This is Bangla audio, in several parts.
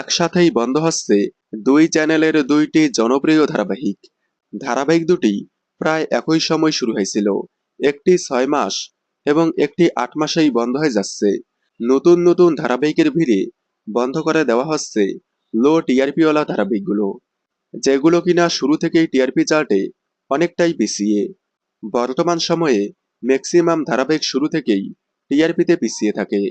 একসাথেই বন্ধ হচ্ছে দুই চ্যানেলের দুইটি জনপ্রিয় ধারাবাহিক। ধারাবাহিক দুটি প্রায় একই সময় শুরু হয়েছিল। একটি ছয় মাস এবং একটি আট মাসেই বন্ধ হয়ে যাচ্ছে। নতুন নতুন ধারাবাহিকের ভিড়ে বন্ধ করে দেওয়া হচ্ছে লো টিআরপিওয়ালা ধারাবাহিকগুলো, যেগুলো কিনা শুরু থেকেই টিআরপি চার্টে অনেকটাই পিছিয়ে। বর্তমান সময়ে ম্যাক্সিমাম ধারাবাহিক শুরু থেকেই টিআরপিতে পিছিয়ে থাকে,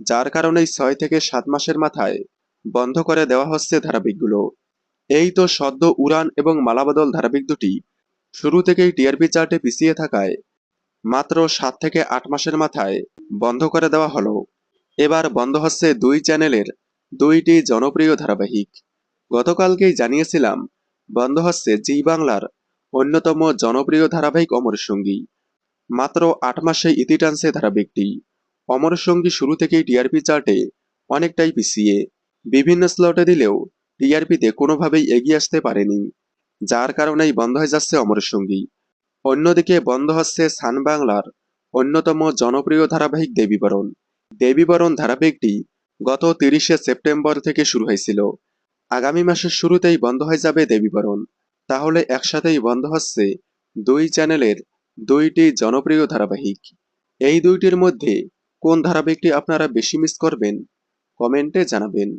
যার কারণে ছয় থেকে সাত মাসের মাথায় বন্ধ করে দেওয়া হচ্ছে ধারাবাহিকগুলো। এই তো সদ্য উড়ান এবং মালাবদল ধারাবাহিক দুটি শুরু থেকেই টিআরপি চার্টে পিছিয়ে থাকায় মাত্র সাত থেকে আট মাসের মাথায় বন্ধ করে দেওয়া হলো। এবার বন্ধ হচ্ছে দুই চ্যানেলের দুইটি জনপ্রিয় ধারাবাহিক। গতকালকেই জানিয়েছিলাম, বন্ধ হচ্ছে জি বাংলার অন্যতম জনপ্রিয় ধারাবাহিক অমর সঙ্গী। মাত্র আট মাসে ইতি টানছে ধারাবাহিকটি। অমর সঙ্গী শুরু থেকেই টিআরপি চার্টে অনেকটাই পিছিয়ে। বিভিন্ন স্লটে দিলেও টিআরপিতে কোনোভাবেই এগিয়ে আসতে পারেনি, যার কারণেই বন্ধ হয়ে যাচ্ছে অমর সঙ্গী অন্যদিকে বন্ধ হচ্ছে সান বাংলার অন্যতম জনপ্রিয় ধারাবাহিক দেবীবরণ। দেবীবরণ ধারাবাহিকটি গত তিরিশে সেপ্টেম্বর থেকে শুরু হয়েছিল। আগামী মাসের শুরুতেই বন্ধ হয়ে যাবে দেবীবরণ। তাহলে একসাথেই বন্ধ হচ্ছে দুই চ্যানেলের দুইটি জনপ্রিয় ধারাবাহিক। এই দুইটির মধ্যে কোন ধারাবাহিকটি আপনারা বেশি মিস করবেন? কমেন্টে জানাবেন।